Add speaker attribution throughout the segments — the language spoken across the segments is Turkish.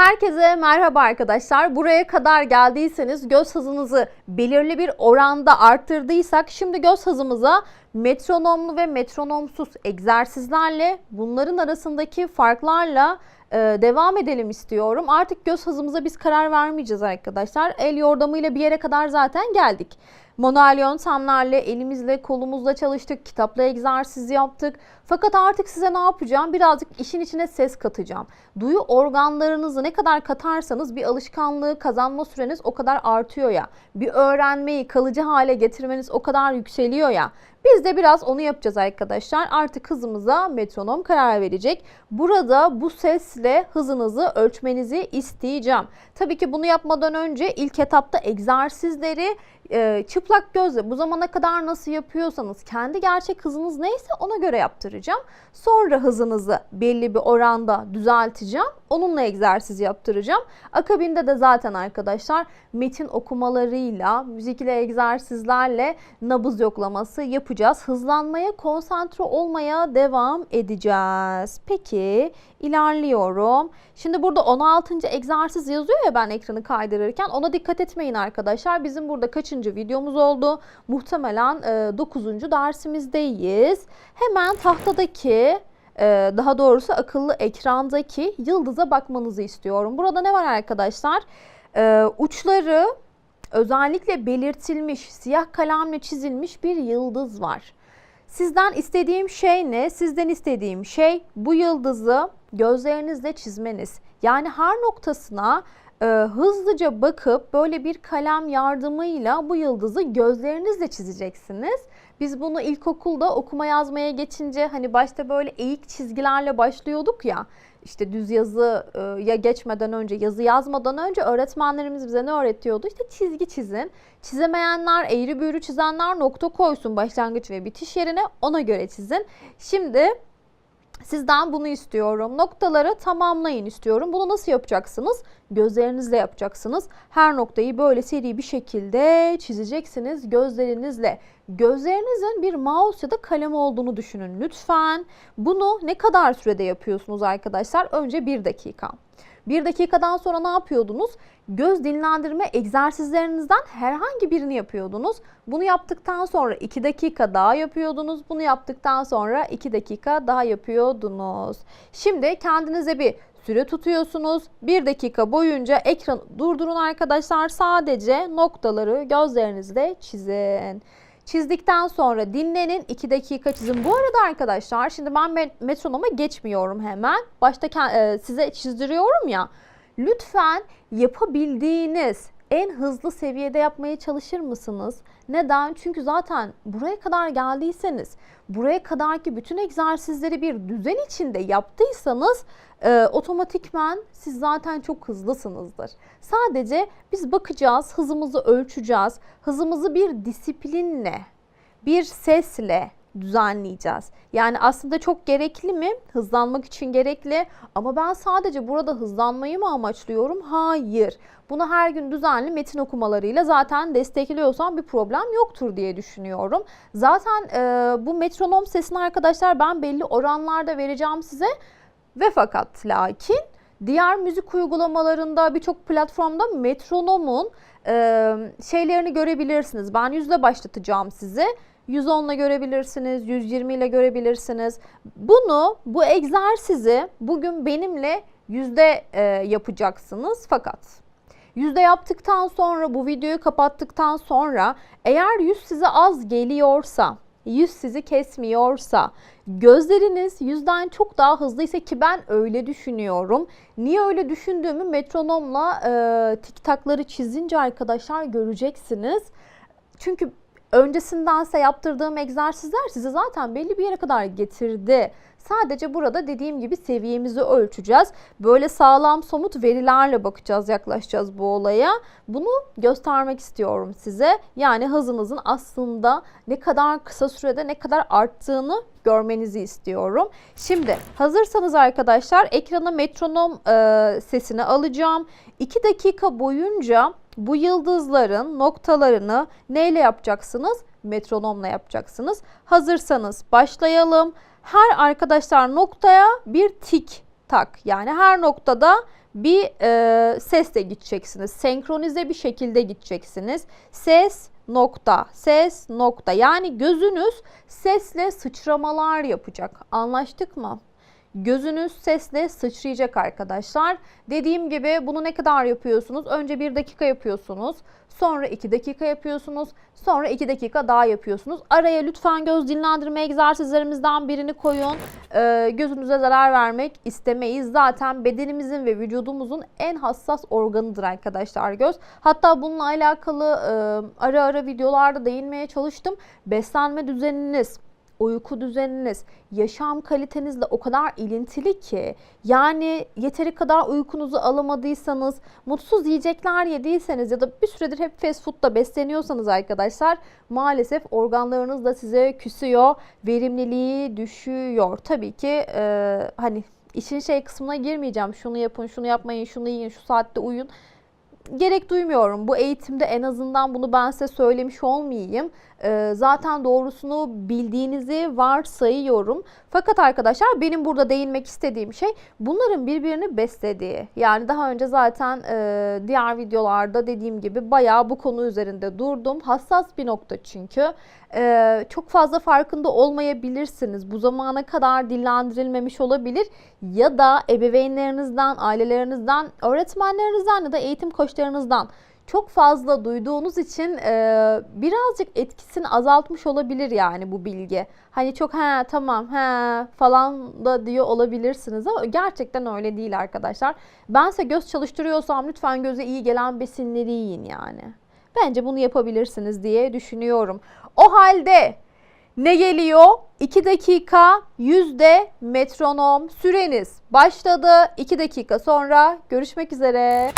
Speaker 1: Herkese merhaba arkadaşlar. Buraya kadar geldiyseniz göz hızınızı belirli bir oranda arttırdıysak şimdi göz hızımıza metronomlu ve metronomsuz egzersizlerle bunların arasındaki farklarla e, devam edelim istiyorum. Artık göz hızımıza biz karar vermeyeceğiz arkadaşlar. El yordamıyla bir yere kadar zaten geldik. Manuel yöntemlerle elimizle kolumuzla çalıştık, kitapla egzersiz yaptık. Fakat artık size ne yapacağım? Birazcık işin içine ses katacağım. Duyu organlarınızı ne kadar katarsanız bir alışkanlığı kazanma süreniz o kadar artıyor ya. Bir öğrenmeyi kalıcı hale getirmeniz o kadar yükseliyor ya. Biz de biraz onu yapacağız arkadaşlar. Artık hızımıza metronom karar verecek. Burada bu sesle hızınızı ölçmenizi isteyeceğim. Tabii ki bunu yapmadan önce ilk etapta egzersizleri e, çıplak gözle bu zamana kadar nasıl yapıyorsanız kendi gerçek hızınız neyse ona göre yaptıracağım. Sonra hızınızı belli bir oranda düzelteceğim. Onunla egzersiz yaptıracağım. Akabinde de zaten arkadaşlar metin okumalarıyla, müzikle egzersizlerle nabız yoklaması yapacağız. Hızlanmaya, konsantre olmaya devam edeceğiz. Peki ilerliyorum. Şimdi burada 16. egzersiz yazıyor ya ben ekranı kaydırırken ona dikkat etmeyin arkadaşlar. Bizim burada kaçıncı videomuz oldu? Muhtemelen 9. dersimizdeyiz. Hemen tahtadaki e, daha doğrusu akıllı ekrandaki yıldıza bakmanızı istiyorum. Burada ne var arkadaşlar? Ee, uçları özellikle belirtilmiş, siyah kalemle çizilmiş bir yıldız var. Sizden istediğim şey ne? Sizden istediğim şey bu yıldızı gözlerinizle çizmeniz. Yani her noktasına e, hızlıca bakıp böyle bir kalem yardımıyla bu yıldızı gözlerinizle çizeceksiniz. Biz bunu ilkokulda okuma yazmaya geçince hani başta böyle eğik çizgilerle başlıyorduk ya. İşte düz yazı e, geçmeden önce, yazı yazmadan önce öğretmenlerimiz bize ne öğretiyordu? İşte çizgi çizin. Çizemeyenler, eğri büğrü çizenler nokta koysun başlangıç ve bitiş yerine ona göre çizin. Şimdi Sizden bunu istiyorum. Noktaları tamamlayın istiyorum. Bunu nasıl yapacaksınız? Gözlerinizle yapacaksınız. Her noktayı böyle seri bir şekilde çizeceksiniz gözlerinizle. Gözlerinizin bir mouse ya da kalem olduğunu düşünün lütfen. Bunu ne kadar sürede yapıyorsunuz arkadaşlar? Önce bir dakika. Bir dakikadan sonra ne yapıyordunuz? Göz dinlendirme egzersizlerinizden herhangi birini yapıyordunuz. Bunu yaptıktan sonra 2 dakika daha yapıyordunuz. Bunu yaptıktan sonra 2 dakika daha yapıyordunuz. Şimdi kendinize bir süre tutuyorsunuz. 1 dakika boyunca ekranı durdurun arkadaşlar. Sadece noktaları gözlerinizle çizin. Çizdikten sonra dinlenin 2 dakika çizin. Bu arada arkadaşlar şimdi ben metronoma geçmiyorum hemen. Başta e, size çizdiriyorum ya. Lütfen yapabildiğiniz en hızlı seviyede yapmaya çalışır mısınız? Neden? Çünkü zaten buraya kadar geldiyseniz, buraya kadarki bütün egzersizleri bir düzen içinde yaptıysanız e, otomatikmen siz zaten çok hızlısınızdır. Sadece biz bakacağız, hızımızı ölçeceğiz. Hızımızı bir disiplinle, bir sesle, düzenleyeceğiz. Yani aslında çok gerekli mi? Hızlanmak için gerekli ama ben sadece burada hızlanmayı mı amaçlıyorum? Hayır. Bunu her gün düzenli metin okumalarıyla zaten destekliyorsam bir problem yoktur diye düşünüyorum. Zaten e, bu metronom sesini arkadaşlar ben belli oranlarda vereceğim size ve fakat lakin diğer müzik uygulamalarında birçok platformda metronomun e, şeylerini görebilirsiniz. Ben yüzle başlatacağım size. 110 ile görebilirsiniz, 120 ile görebilirsiniz. Bunu, bu egzersizi bugün benimle yüzde e, yapacaksınız fakat yüzde yaptıktan sonra bu videoyu kapattıktan sonra eğer yüz size az geliyorsa yüz sizi kesmiyorsa, gözleriniz yüzden çok daha hızlıysa ki ben öyle düşünüyorum. Niye öyle düşündüğümü metronomla e, tiktakları çizince arkadaşlar göreceksiniz. Çünkü öncesindense yaptırdığım egzersizler sizi zaten belli bir yere kadar getirdi. Sadece burada dediğim gibi seviyemizi ölçeceğiz. Böyle sağlam somut verilerle bakacağız, yaklaşacağız bu olaya. Bunu göstermek istiyorum size. Yani hızınızın aslında ne kadar kısa sürede ne kadar arttığını görmenizi istiyorum. Şimdi hazırsanız arkadaşlar ekrana metronom e, sesini alacağım. 2 dakika boyunca bu yıldızların noktalarını neyle yapacaksınız? Metronomla yapacaksınız. Hazırsanız başlayalım. Her arkadaşlar noktaya bir tik tak. Yani her noktada bir e, sesle gideceksiniz. Senkronize bir şekilde gideceksiniz. Ses nokta, ses nokta. Yani gözünüz sesle sıçramalar yapacak. Anlaştık mı? Gözünüz sesle sıçrayacak arkadaşlar. Dediğim gibi bunu ne kadar yapıyorsunuz? Önce bir dakika yapıyorsunuz. Sonra 2 dakika yapıyorsunuz. Sonra 2 dakika daha yapıyorsunuz. Araya lütfen göz dinlendirme egzersizlerimizden birini koyun. Ee, gözünüze zarar vermek istemeyiz. Zaten bedenimizin ve vücudumuzun en hassas organıdır arkadaşlar göz. Hatta bununla alakalı e, ara ara videolarda değinmeye çalıştım. Beslenme düzeniniz, uyku düzeniniz, yaşam kalitenizle o kadar ilintili ki yani yeteri kadar uykunuzu alamadıysanız, mutsuz yiyecekler yediyseniz ya da bir süredir hep fast food'da besleniyorsanız arkadaşlar maalesef organlarınız da size küsüyor, verimliliği düşüyor. Tabii ki e, hani işin şey kısmına girmeyeceğim. Şunu yapın, şunu yapmayın, şunu yiyin, şu saatte uyuyun gerek duymuyorum. Bu eğitimde en azından bunu ben size söylemiş olmayayım. Ee, zaten doğrusunu bildiğinizi varsayıyorum. Fakat arkadaşlar benim burada değinmek istediğim şey bunların birbirini beslediği. Yani daha önce zaten e, diğer videolarda dediğim gibi bayağı bu konu üzerinde durdum. Hassas bir nokta çünkü. Ee, çok fazla farkında olmayabilirsiniz. Bu zamana kadar dillendirilmemiş olabilir ya da ebeveynlerinizden, ailelerinizden, öğretmenlerinizden ya da eğitim koçlarınızdan çok fazla duyduğunuz için e, birazcık etkisini azaltmış olabilir yani bu bilgi. Hani çok he tamam he falan da diyor olabilirsiniz ama gerçekten öyle değil arkadaşlar. Bense göz çalıştırıyorsam lütfen göze iyi gelen besinleri yiyin yani. Bence bunu yapabilirsiniz diye düşünüyorum. O halde ne geliyor? 2 dakika yüzde metronom süreniz başladı. 2 dakika sonra görüşmek üzere.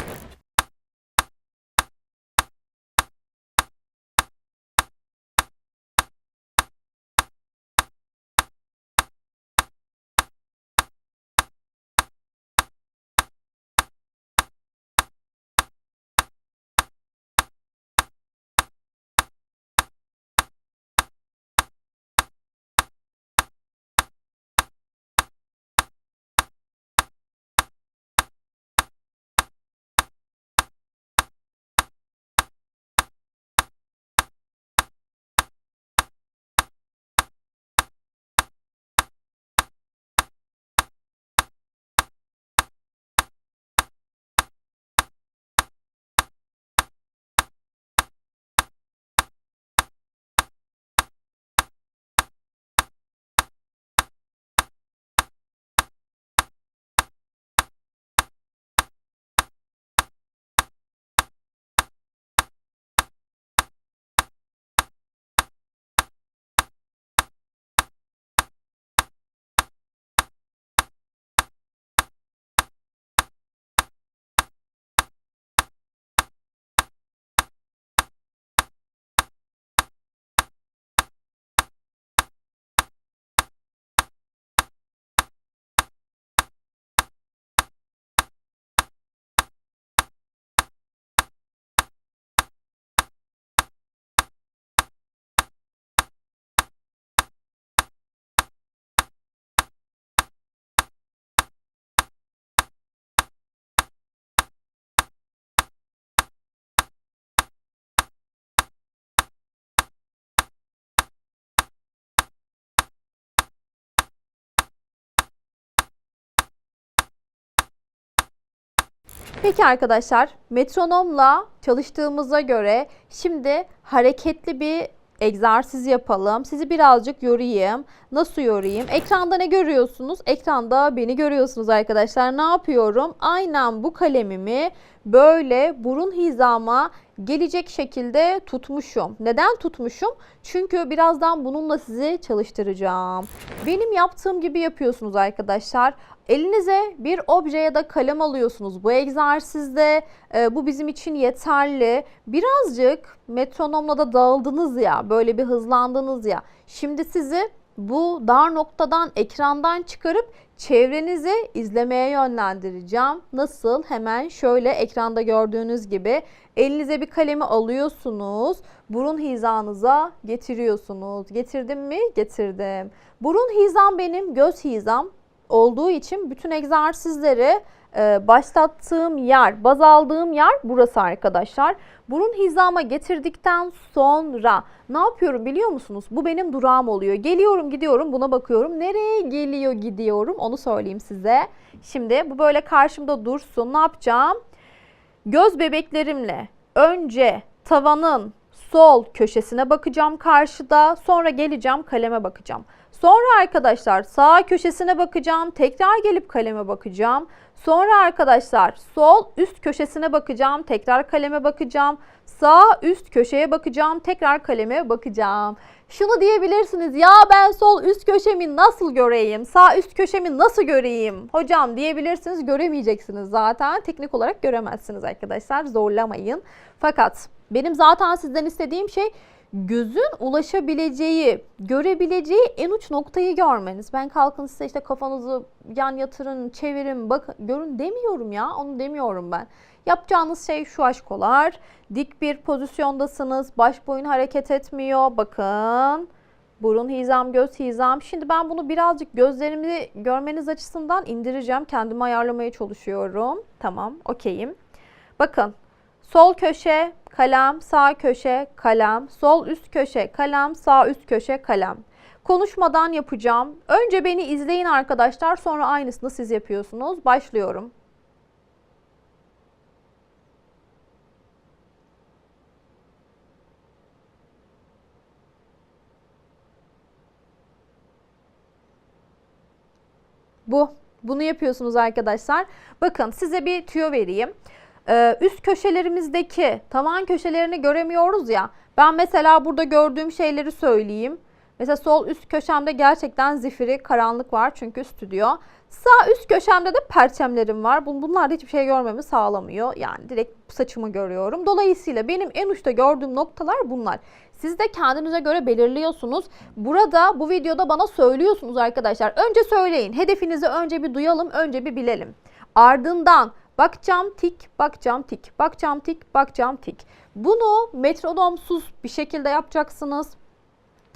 Speaker 1: Peki arkadaşlar metronomla çalıştığımıza göre şimdi hareketli bir egzersiz yapalım. Sizi birazcık yorayım. Nasıl yorayım? Ekranda ne görüyorsunuz? Ekranda beni görüyorsunuz arkadaşlar. Ne yapıyorum? Aynen bu kalemimi böyle burun hizama gelecek şekilde tutmuşum. Neden tutmuşum? Çünkü birazdan bununla sizi çalıştıracağım. Benim yaptığım gibi yapıyorsunuz arkadaşlar. Elinize bir obje ya da kalem alıyorsunuz bu egzersizde. E, bu bizim için yeterli. Birazcık metronomla da dağıldınız ya, böyle bir hızlandınız ya. Şimdi sizi bu dar noktadan, ekrandan çıkarıp çevrenizi izlemeye yönlendireceğim. Nasıl? Hemen şöyle ekranda gördüğünüz gibi elinize bir kalemi alıyorsunuz. Burun hizanıza getiriyorsunuz. Getirdim mi? Getirdim. Burun hizam benim, göz hizam olduğu için bütün egzersizleri e, başlattığım yer, baz aldığım yer burası arkadaşlar. Burun hizama getirdikten sonra ne yapıyorum biliyor musunuz? Bu benim durağım oluyor. Geliyorum gidiyorum buna bakıyorum. Nereye geliyor gidiyorum onu söyleyeyim size. Şimdi bu böyle karşımda dursun. Ne yapacağım? Göz bebeklerimle önce tavanın sol köşesine bakacağım karşıda. Sonra geleceğim kaleme bakacağım. Sonra arkadaşlar sağ köşesine bakacağım. Tekrar gelip kaleme bakacağım. Sonra arkadaşlar sol üst köşesine bakacağım. Tekrar kaleme bakacağım. Sağ üst köşeye bakacağım. Tekrar kaleme bakacağım. Şunu diyebilirsiniz. Ya ben sol üst köşemi nasıl göreyim? Sağ üst köşemi nasıl göreyim? Hocam diyebilirsiniz. Göremeyeceksiniz zaten. Teknik olarak göremezsiniz arkadaşlar. Zorlamayın. Fakat benim zaten sizden istediğim şey gözün ulaşabileceği, görebileceği en uç noktayı görmeniz. Ben kalkın size işte kafanızı yan yatırın, çevirin, bak görün demiyorum ya. Onu demiyorum ben. Yapacağınız şey şu aşkolar. Dik bir pozisyondasınız. Baş boyun hareket etmiyor. Bakın. Burun hizam, göz hizam. Şimdi ben bunu birazcık gözlerimi görmeniz açısından indireceğim. Kendimi ayarlamaya çalışıyorum. Tamam, okeyim. Bakın. Sol köşe kalem, sağ köşe kalem, sol üst köşe kalem, sağ üst köşe kalem. Konuşmadan yapacağım. Önce beni izleyin arkadaşlar. Sonra aynısını siz yapıyorsunuz. Başlıyorum. Bu. Bunu yapıyorsunuz arkadaşlar. Bakın size bir tüyo vereyim. Ee, üst köşelerimizdeki tavan köşelerini göremiyoruz ya. Ben mesela burada gördüğüm şeyleri söyleyeyim. Mesela sol üst köşemde gerçekten zifiri karanlık var çünkü stüdyo. Sağ üst köşemde de perçemlerim var. Bun- Bunlar da hiçbir şey görmemi sağlamıyor. Yani direkt saçımı görüyorum. Dolayısıyla benim en uçta gördüğüm noktalar bunlar. Siz de kendinize göre belirliyorsunuz. Burada bu videoda bana söylüyorsunuz arkadaşlar. Önce söyleyin. Hedefinizi önce bir duyalım, önce bir bilelim. Ardından bakacağım tik, bakacağım tik, bakacağım tik, bakacağım tik. Bunu metronomsuz bir şekilde yapacaksınız.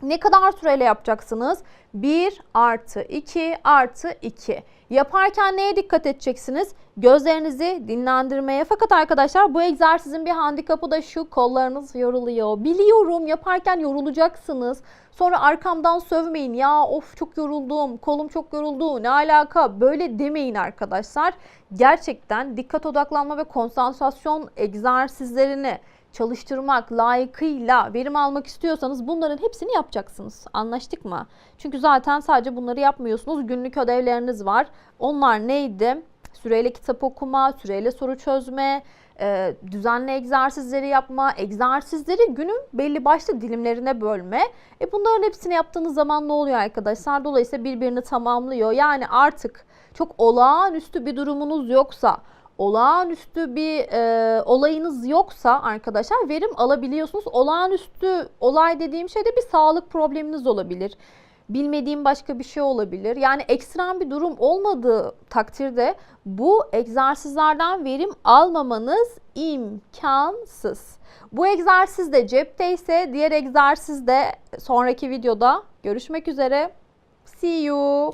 Speaker 1: Ne kadar süreyle yapacaksınız? 1 artı 2 artı 2. Yaparken neye dikkat edeceksiniz? Gözlerinizi dinlendirmeye. Fakat arkadaşlar bu egzersizin bir handikapı da şu kollarınız yoruluyor. Biliyorum yaparken yorulacaksınız. Sonra arkamdan sövmeyin. Ya of çok yoruldum, kolum çok yoruldu. Ne alaka? Böyle demeyin arkadaşlar. Gerçekten dikkat odaklanma ve konsantrasyon egzersizlerini çalıştırmak, layıkıyla verim almak istiyorsanız bunların hepsini yapacaksınız. Anlaştık mı? Çünkü zaten sadece bunları yapmıyorsunuz. Günlük ödevleriniz var. Onlar neydi? Süreyle kitap okuma, süreyle soru çözme, e, düzenli egzersizleri yapma, egzersizleri günün belli başlı dilimlerine bölme. E bunların hepsini yaptığınız zaman ne oluyor arkadaşlar? Dolayısıyla birbirini tamamlıyor. Yani artık çok olağanüstü bir durumunuz yoksa, olağanüstü bir e, olayınız yoksa arkadaşlar verim alabiliyorsunuz. Olağanüstü olay dediğim şey de bir sağlık probleminiz olabilir. Bilmediğim başka bir şey olabilir. Yani ekstrem bir durum olmadığı takdirde bu egzersizlerden verim almamanız imkansız. Bu egzersiz de cepteyse diğer egzersiz de sonraki videoda görüşmek üzere. See you.